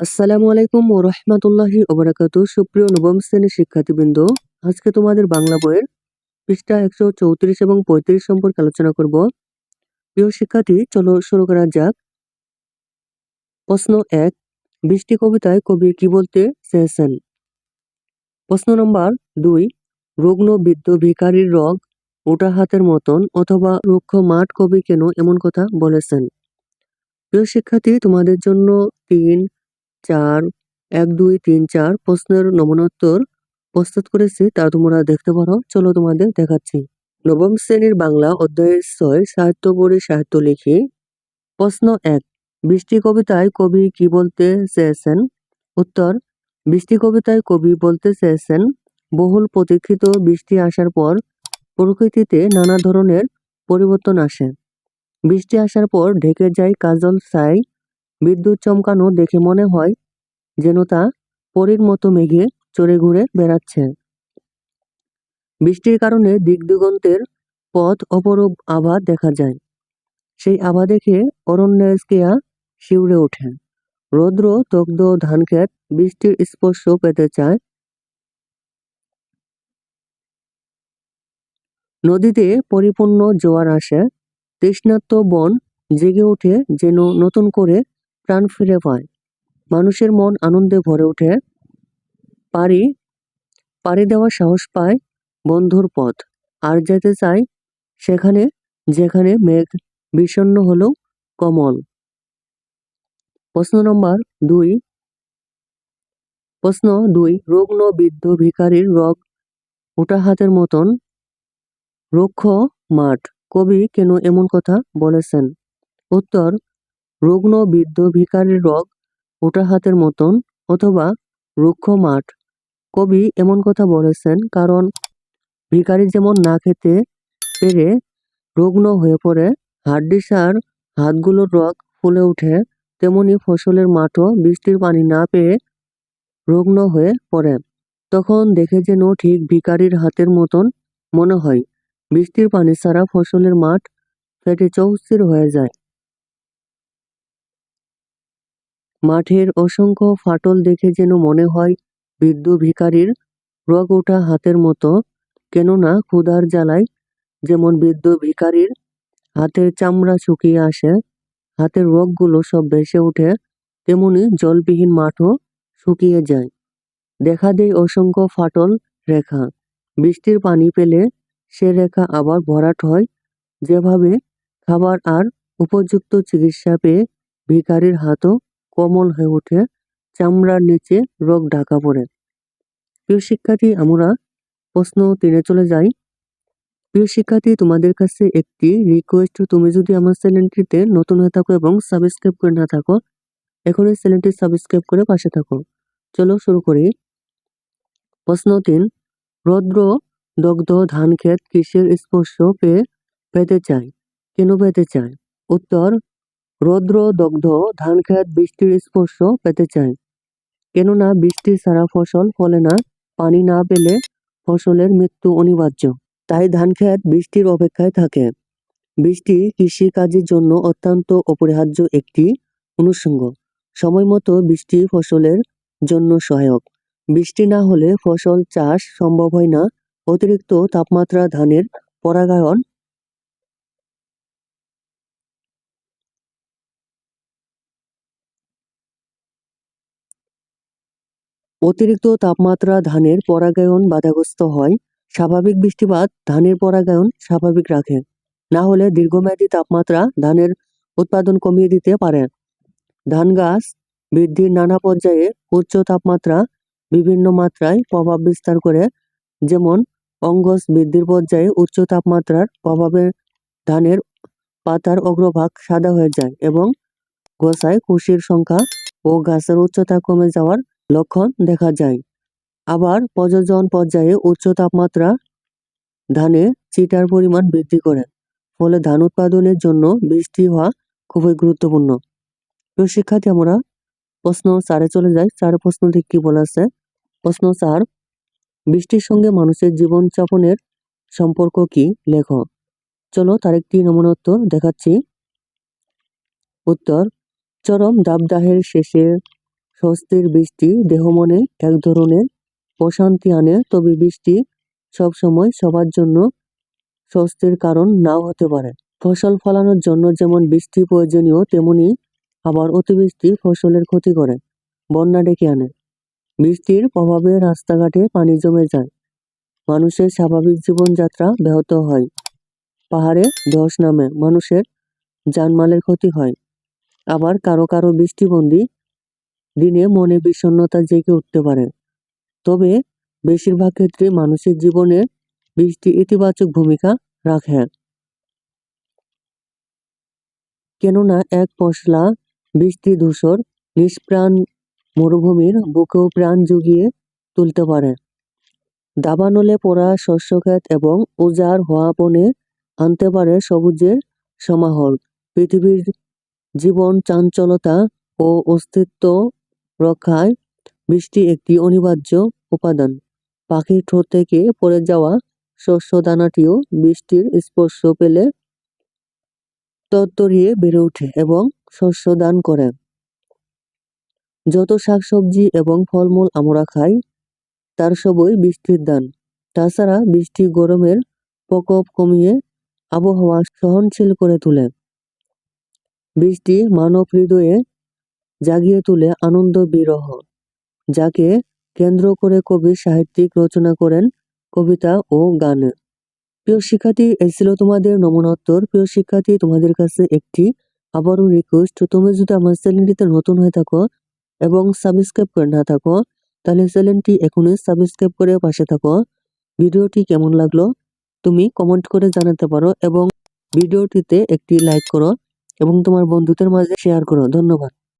আসসালামু আলাইকুম ও রহমতুল্লাহি ওবরাকাতু সুপ্রিয় নবম শ্রেণির শিক্ষার্থীবৃন্দ, আজকে তোমাদের বাংলা বইয়ের পৃষ্ঠা একশো চৌত্রিশ এবং পঁয়ত্রিশ সম্পর্কে আলোচনা করব। প্রিয় শিক্ষার্থী, চলো শুরু করা যাক। প্রশ্ন এক, বৃষ্টি কবিতায় কবি কি বলতে চেয়েছেন? প্রশ্ন নম্বর দুই, রুগ্ন, বৃদ্ধ ভিকারির রগ, ওটা হাতের মতন অথবা রুক্ষ মাঠ কবি কেন এমন কথা বলেছেন? প্রিয় শিক্ষার্থী, তোমাদের জন্য তিন চার, এক, দুই, তিন, চার প্রশ্নের নমনোত্তর প্রস্তুত করেছি, তা তোমরা দেখতে পারো। চলো তোমাদের দেখাচ্ছি। নবম শ্রেণির বাংলা অধ্যায় ছয়, সাহিত্য পড়ে সাহিত্য লিখি। প্রশ্ন এক, বৃষ্টি কবিতায় কবি কি বলতে চেয়েছেন? উত্তর, বৃষ্টি কবিতায় কবি বলতে চেয়েছেন, বহুল প্রতীক্ষিত বৃষ্টি আসার পর প্রকৃতিতে নানা ধরনের পরিবর্তন আসে। বৃষ্টি আসার পর ঢেকে যায় কাজল ছাই বিদ্যুৎ চমকানো দেখে মনে হয় যেন তা পরীর মতো মেঘে চড়ে ঘুরে বেড়াচ্ছে। বৃষ্টির কারণে দিক দিগন্তের পথ অপরূপ আভা দেখা যায়। সেই আভা দেখে অরণ্যের স্কেয়া শিউরে ওঠে। রৌদ্র দগ্ধ ধানক্ষেত বৃষ্টির স্পর্শ পেতে চায়। নদীতে পরিপূর্ণ জোয়ার আসে। তৃষ্ণার্ত বন জেগে ওঠে যেন নতুন করে প্রাণ ফিরে পায়। মানুষের মন আনন্দে ভরে ওঠে। পারি, পাড়ি দেওয়ার সাহস পায় বন্ধুর পথ। আর যেতে চায় সেখানে, যেখানে মেঘ বিষণ্ণ হলেও কমল। প্রশ্ন নম্বর দুই। প্রশ্ন দুই, রুগ্ন, বৃদ্ধ, ভিখারির রগ ওটা হাতের মতন। রুক্ষ মাঠ। কবি কেন এমন কথা বলেছেন? উত্তর রুগ্ন বৃদ্ধ ভিখারির রগ ওটা হাতের মতন অথবা রুক্ষ মাঠ। কবি এমন কথা বলেছেন, কারণ ভিখারি যেমন না খেতে পেরে রুগ্ন হয়ে পড়ে হাড্ডিসার হাতগুলোর রগ ফুলে ওঠে, তেমনি ফসলের মাঠও বৃষ্টির পানি না পেয়ে রুগ্ন হয়ে পড়ে। তখন দেখে যেন ঠিক ভিখারির হাতের মতন মনে হয়, বৃষ্টির পানি ছাড়া ফসলের মাঠ ফেটে চৌচির হয়ে যায়। মাঠের অসংখ্য ফাটল দেখে যেন মনে হয় বৃদ্ধ ভিখারির রগ ওঠা হাতের মতো। কেননা ক্ষুধার জ্বালায় যেমন বৃদ্ধ ভিখারির হাতের চামড়া শুকিয়ে আসে, হাতের রগগুলো সব ভেসে ওঠে, তেমনি জলবিহীন মাঠও শুকিয়ে যায়। দেখা দেয় অসংখ্য ফাটল রেখা। বৃষ্টির পানি পেলে সে রেখা আবার ভরাট হয়। যেভাবে খাবার আর উপযুক্ত চিকিৎসা পেয়ে ভিখারির হাতও কোমল হয়ে ওঠে, চামড়ার নিচে রোগ ঢাকা পড়ে। প্রিয় শিক্ষার্থী, আমরা প্রশ্ন তিনে চলে যাই। প্রিয় শিক্ষার্থী, তোমাদের কাছে একটি রিকোয়েস্ট তুমি যদি আমার চ্যানেলটিতে নতুন হয়ে থাকো এবং সাবস্ক্রাইব করে না থাকো এখন এই চ্যানেলটি সাবস্ক্রাইব করে পাশে থাকো। চলো শুরু করি। প্রশ্ন তিন, রৌদ্র দগ্ধ ধান ক্ষেত কিসের স্পর্শ পেয়ে পেতে চায়? কেন পেতে চায়? উত্তর রৌদ্র, দগ্ধ, ধান ক্ষেত, বৃষ্টির স্পর্শ পেতে চায়। কেননা বৃষ্টি ছাড়া ফসল ফলে না, পানি না পেলে ফসলের মৃত্যু অনিবার্য। তাই ধান ক্ষেত বৃষ্টির অপেক্ষায় থাকে। বৃষ্টি কৃষি কাজের জন্য অত্যন্ত অপরিহার্য একটি অনুষঙ্গ। সময় মতো বৃষ্টি ফসলের জন্য সহায়ক। বৃষ্টি না হলে ফসল চাষ সম্ভব হয় না। অতিরিক্ত তাপমাত্রা ধানের পরাগায়ন অতিরিক্ত তাপমাত্রা ধানের পরাগায়ন বাধাগ্রস্ত হয়। স্বাভাবিক বৃষ্টিপাত ধানের পরাগায়ন স্বাভাবিক রাখে। না হলে দীর্ঘমেয়াদী তাপমাত্রা ধানের উৎপাদন কমিয়ে দিতে পারে। ধান গাছ বৃদ্ধির নানা পর্যায়ে উচ্চ তাপমাত্রা বিভিন্ন মাত্রায় প্রভাব বিস্তার করে। যেমন অঙ্গজ বৃদ্ধির পর্যায়ে উচ্চ তাপমাত্রার প্রভাবে ধানের পাতার অগ্রভাগ সাদা হয়ে যায় এবং গোসায় কুশির সংখ্যা ও গাছের উচ্চতা কমে যাওয়ার লক্ষণ দেখা যায়। আবার প্রযোজন পর্যায়ে উচ্চ তাপমাত্রা ধানে চিটার পরিমাণ বৃদ্ধি করে, ফলে ধান উৎপাদনের জন্য বৃষ্টি হওয়া খুবই গুরুত্বপূর্ণ। তো শিক্ষার্থী, আমরা প্রশ্ন চারে চলে যাই। চার প্রশ্নটি কি বলা আছে? প্রশ্ন চার বৃষ্টির সঙ্গে মানুষের জীবনযাপনের সম্পর্ক কি? লেখো। চলো তার একটি নমুনা উত্তর দেখাচ্ছি। উত্তর, চরম দাবদাহের শেষে স্বস্তির বৃষ্টি দেহ মনে এক ধরনের প্রশান্তি আনে, তবে বৃষ্টি সবসময় সবার জন্য স্বস্তির কারণ নাও হতে পারে। ফসল ফলানোর জন্য যেমন বৃষ্টি প্রয়োজনীয়, তেমনি আবার অতিবৃষ্টি ফসলের ক্ষতি করে, বন্যা ডেকে আনে। বৃষ্টির প্রভাবে রাস্তাঘাটে পানি জমে যায়। মানুষের স্বাভাবিক জীবনযাত্রা ব্যাহত হয়। পাহাড়ে ধস নামে, মানুষের জানমালের ক্ষতি হয়। আবার কারও কারও বৃষ্টিবন্দি দিনে মনে বিষণ্ণতা জেগে উঠতে পারে। তবে বেশিরভাগ ক্ষেত্রে মানুষের জীবনে বৃষ্টি ইতিবাচক ভূমিকা রাখে। কেননা এক পশলা বৃষ্টি ধূসর নিষ্প্রাণ মরুভূমির বুকেও প্রাণ জুগিয়ে তুলতে পারে। দাবানলে পড়া শস্যক্ষেত এবং উজাড় হওয়া বনে আনতে পারে সবুজের সমাহর পৃথিবীর জীবন চাঞ্চলতা ও অস্তিত্ব রক্ষায় বৃষ্টি একটি অনিবার্য উপাদান। পাখির ঠোঁট থেকে পড়ে যাওয়া শস্য দানাটিও বৃষ্টির স্পর্শ পেলে তত্তরিয়ে বেড়ে ওঠে এবং শস্য দান করে। যত শাকসবজি এবং ফলমূল আমরা খাই, তার সবই বৃষ্টির দান। তাছাড়া বৃষ্টি গরমের প্রকোপ কমিয়ে আবহাওয়া সহনশীল করে তোলে। বৃষ্টি মানব হৃদয়ে জাগিয়ে তোলে আনন্দ বিরহ, যাকে কেন্দ্র করে কবি সাহিত্যিক রচনা করেন কবিতা ও গান। প্রিয় শিক্ষার্থী, এই ছিল তোমাদের নমুনোত্তর। প্রিয় শিক্ষার্থী, তোমাদের কাছে একটি আবারও রিকোয়েস্ট তুমি যদি আমার চ্যানেলটিতে নতুন হয়ে থাকো এবং সাবস্ক্রাইব করে না থাকো, তাহলে চ্যানেলটি এখনই সাবস্ক্রাইব করে পাশে থাকো। ভিডিওটি কেমন লাগল তুমি কমেন্ট করে জানাতে পারো এবং ভিডিওটিতে একটি লাইক করো এবং তোমার বন্ধুদের মাঝে শেয়ার করো। ধন্যবাদ।